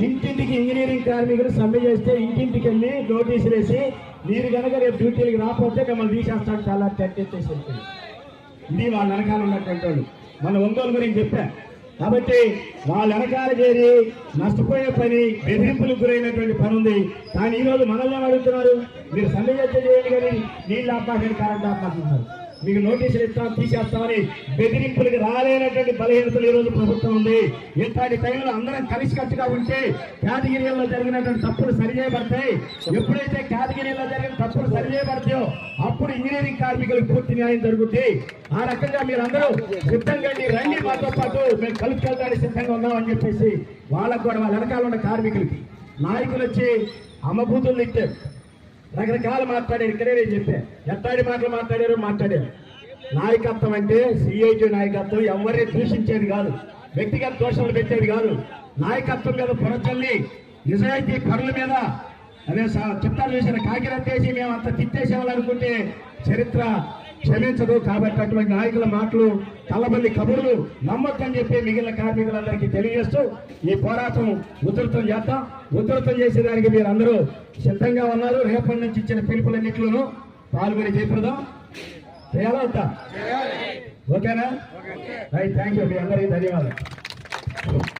ఇంటింటికి ఇంజనీరింగ్ కార్మికులు సమ్మె చేస్తే ఇంటింటికి వెళ్ళి నోటీసులు వేసి మీరు కనుక రేపు డ్యూటీలకు రాకపోతే మిమ్మల్ని తీసేస్తాను. చాలా టెట్టేసి వెళ్తుంది ఇది వాళ్ళ వెనకాల ఉన్నటువంటి వాళ్ళు. మన ఒంగోలు గురించి చెప్పా. కాబట్టి వాళ్ళ వెనకాల చేరి నష్టపోయే పని బెదిరింపులకు గురైనటువంటి పని ఉంది. కానీ ఈ మనల్ని అడుగుతున్నారు? మీరు సమ్మె చేస్తే చేయండి కానీ నీళ్ళు ఆపాకని కరెంట్ ఆపాకుంటున్నారు మీకు నోటీసులు ఇస్తాం తీసేస్తామని బెదిరింపులకు రాలేనటువంటి బలహీనతలు ఈ రోజు ప్రభుత్వం ఉంది. ఇట్లాంటి టైంలో అందరం కలిసికట్టుగా ఉంటే కేటగిరీల్లో జరిగినటువంటి తప్పులు సరిచేయబడతాయి. ఎప్పుడైతే కేటగిరీల్లో జరిగిన తప్పులు సరిచేయబడతాయో అప్పుడు ఇంజనీరింగ్ కార్మికులకు పూర్తి న్యాయం జరుగుతుంది ఆ రకంగా మీరందరూ సిద్ధంగా రండి మాతో పాటు మేము కలుపుకెళ్ళడానికి సిద్ధంగా ఉన్నామని చెప్పేసి వాళ్ళకు కూడా వాళ్ళ వెనకాల ఉన్న కార్మికులకి నాయకులు వచ్చి అమ్మభూతులు ఇచ్చారు రకరకాలు మాట్లాడారు. ఇక్కడే నేను చెప్పాను ఎట్టాడి మాటలు మాట్లాడారు మాట్లాడారు. నాయకత్వం అంటే సిఐటి నాయకత్వం. ఎవరిని దూషించేది కాదు. వ్యక్తిగత దోషాలు పెట్టేది కాదు. నాయకత్వం మీద పొరచల్లి నిజాయితీ పనుల మీద అదే సా- చెప్తాను చూసిన కాకిరత్తేసి మేము అంత తిట్టేసేవాళ్ళనుకుంటే చరిత్ర క్షమించదు కాబట్టి అటువంటి నాయకుల మాటలు కళ్ళబల్లి కబుర్లు నమ్మొద్దని చెప్పి మిగిలిన కార్మికులందరికీ తెలియజేస్తూ ఈ పోరాటం ఉధృతం చేద్దాం. ఉధృతం చేసేదానికి మీరు అందరూ సిద్ధంగా ఉన్నారు. రేపటి నుంచి ఇచ్చిన పిలుపులన్నింటిలోనూ పాల్గొని చేపడదాం చేయాలా వద్దా? ఓకేనా? రైట్ థ్యాంక్ యూ మీ అందరికీ ధన్యవాదాలు.